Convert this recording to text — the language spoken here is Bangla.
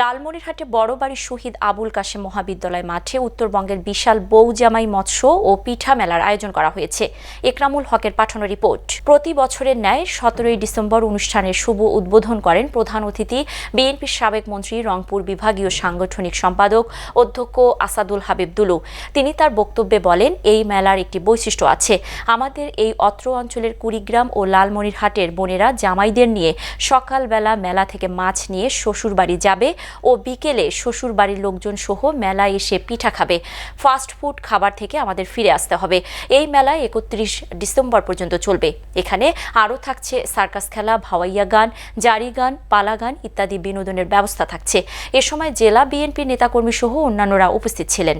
লালমনিরহাটে বড়বাড়ি শহীদ আবুল কাশেম মহাবিদ্যালয় মাঠে উত্তরবঙ্গের বিশাল বৌজামাই মৎস্য ও পিঠা মেলার আয়োজন করা হয়েছে। একরামুল হকের পাঠানো রিপোর্ট। প্রতি বছরের ন্যায় সতেরোই ডিসেম্বর অনুষ্ঠানের শুভ উদ্বোধন করেন প্রধান অতিথি, বিএনপির সাবেক মন্ত্রী, রংপুর বিভাগীয় সাংগঠনিক সম্পাদক অধ্যক্ষ আসাদুল হাবিব দুলু। তিনি তার বক্তব্যে বলেন, এই মেলার একটি বৈশিষ্ট্য আছে। আমাদের এই অত্র অঞ্চলের কুড়িগ্রাম ও লালমনিরহাটের বোনেরা জামাইদের নিয়ে সকালবেলা মেলা থেকে মাছ নিয়ে শ্বশুরবাড়ি যাবে ও বিকেলে শ্বশুর বাড়ির লোকজন সহ মেলায় এসে পিঠা খাবে। ফাস্ট ফুড খাবার থেকে আমাদের ফিরে আসতে হবে। এই মেলায় একত্রিশ ডিসেম্বর পর্যন্ত চলবে। এখানে আরও থাকছে সার্কাস খেলা, ভাওয়াইয়া গান, জারি গান, পালা গান ইত্যাদি বিনোদনের ব্যবস্থা থাকছে। এ সময় জেলা বিএনপি নেতাকর্মী সহ অন্যান্যরা উপস্থিত ছিলেন।